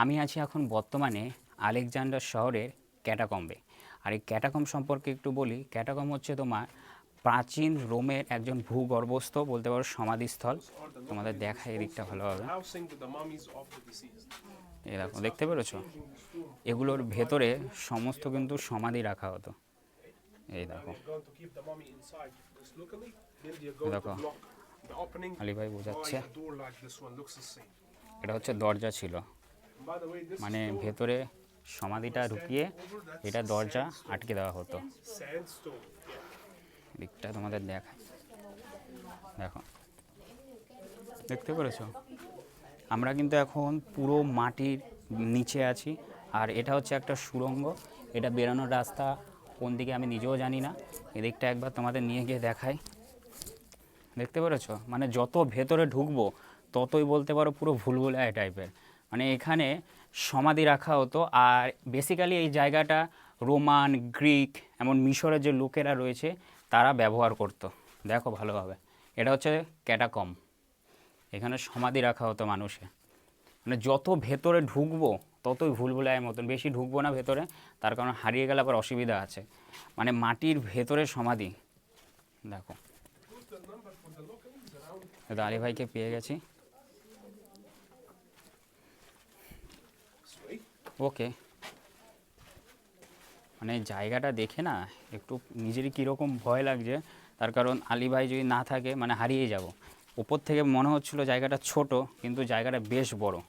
আমি আছি এখন বর্তমানে আলেকজান্ডার শহরের ক্যাটাকম্বে। আর এই ক্যাটাকম সম্পর্কে একটু বলি ক্যাটাকম হচ্ছে তোমার প্রাচীন রোমের একজন ভূগর্ভস্থ, বলতে পারো সমাধিস্থল। তোমাদের দেখা এদিকটা ভালোভাবে। দেখো, দেখতে পেরেছ? এগুলোর ভেতরে সমস্ত কিন্তু সমাধি রাখা হতো। এই দেখো। দেখো। আলী ভাই বোঝাচ্ছে. এটা হচ্ছে দরজা ছিল। মানে ভেতরে সমাধিটা ঢুকিয়ে এটা দরজা আটকে দেওয়া হতো. দিকটা তোমাদের দেখায় দেখো। দেখতে পেরেছ? আমরা কিন্তু এখন পুরো মাটির নিচে আছি। আর এটা হচ্ছে একটা সুড়ঙ্গ এটা বেরোনোর রাস্তা কোন দিকে আমি নিজেও জানি না। এদিকটা একবার তোমাদের নিয়ে গিয়ে দেখাই। দেখতে পেরেছ? মানে যত ভেতরে ঢুকবো, ততই বলতে পারো পুরো ভুলভুলায় টাইপের মানে এখানে সমাধি রাখা হতো। আর বেসিক্যালি এই জায়গাটা রোমান, গ্রিক, এমন মিশরের যে লোকেরা রয়েছে, তারা ব্যবহার করতো। দেখো ভালোভাবে। এটা হচ্ছে ক্যাটাকম এখানে সমাধি রাখা হতো মানুষে। মানে যত ভেতরে ঢুকবো, ততই ভুলভুলায় মতন। বেশি ঢুকবো না ভেতরে, তার কারণ হারিয়ে গেলে আবার অসুবিধা আছে। মানে মাটির ভেতরে সমাধি। দেখো। আলী ভাইকে পেয়ে গেছি। ওকে। মানে জায়গাটা দেখে না একটু নিজেরই কীরকম ভয় লাগছে। তার কারণ আলী ভাই যদি না থাকে মানে হারিয়ে যাব। উপর থেকে মনে হচ্ছিল জায়গাটা ছোট, কিন্তু জায়গাটা বেশ বড়।